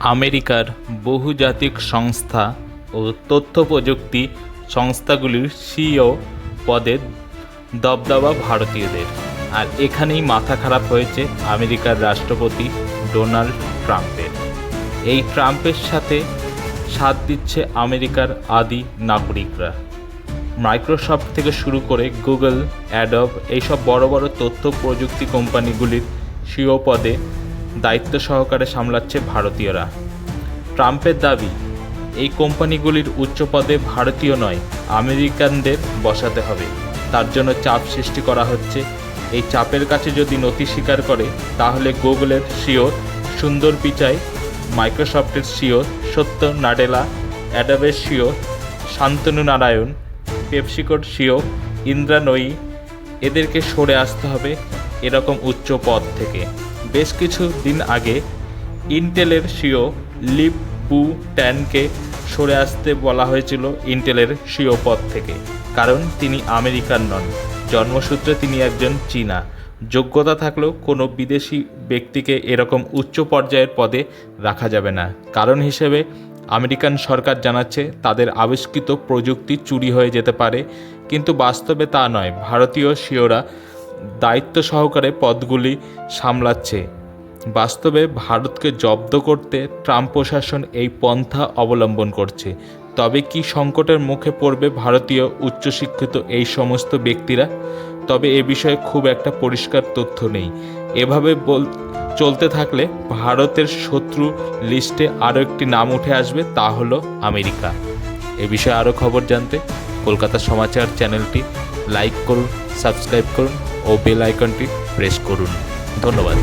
আমেরিকার বহুজাতিক সংস্থা ও তথ্য প্রযুক্তি সংস্থাগুলির সিইও পদে দবদবা ভারতীয়দের। আর এখানেই মাথা খারাপ হয়েছে আমেরিকার রাষ্ট্রপতি ডোনাল্ড ট্রাম্পের। এই ট্রাম্পের সাথে সাথ দিচ্ছে আমেরিকার আদি নাগরিকরা। মাইক্রোসফট থেকে শুরু করে গুগল, অ্যাডব, এইসব বড় বড় তথ্য প্রযুক্তি কোম্পানিগুলির সিও পদে দায়িত্ব সহকারে সামলাচ্ছে ভারতীয়রা। ট্রাম্পের দাবি, এই কোম্পানিগুলির উচ্চ পদে ভারতীয় নয়, আমেরিকানদের বসাতে হবে। তার জন্য চাপ সৃষ্টি করা হচ্ছে। এই চাপের কাছে যদি নথি স্বীকার করে, তাহলে গুগলের সিও সুন্দর পিচাই, মাইক্রোসফটের সিও সত্য নাডেলা, অ্যাডাবের সিও শান্তনু নারায়ণ, পেপসিকোর সিও ইন্দ্রা নয়ী এদেরকে সরে আসতে হবে এরকম উচ্চ পদ থেকে। বেশ কিছু দিন আগে ইন্টেলের সিও লিপ বু ট্যানকে সরে আসতে বলা হয়েছিল ইন্টেলের সিও পদ থেকে, কারণ তিনি আমেরিকান নন। জন্মসূত্রে তিনি একজন চীনা। যোগ্যতা থাকলেও কোনো বিদেশি ব্যক্তিকে এরকম উচ্চ পর্যায়ের পদে রাখা যাবে না। কারণ হিসেবে আমেরিকান সরকার জানাচ্ছে, তাদের আবিষ্কৃত প্রযুক্তি চুরি হয়ে যেতে পারে, কিন্তু বাস্তবে তা নয়। ভারতীয় সিওরা দায়িত্ব সহকারে পদগুলি সামলাচ্ছে। বাস্তবে ভারতকে জব্দ করতে ট্রাম্প প্রশাসন এই পন্থা অবলম্বন করছে। তবে কি সংকটের মুখে পড়বে ভারতীয় উচ্চশিক্ষিত এই সমস্ত ব্যক্তিরা? তবে এ বিষয়ে খুব একটা পরিষ্কার তথ্য নেই। এভাবে বল, চলতে থাকলে ভারতের শত্রু লিস্টে আরও একটি নাম উঠে আসবে, তা হলো আমেরিকা। এ বিষয়ে আরও খবর জানতে কলকাতা সমাচার চ্যানেলটি লাইক করুন সাবস্ক্রাইব করুন ও বেল আইকনটি প্রেস করুন। ধন্যবাদ।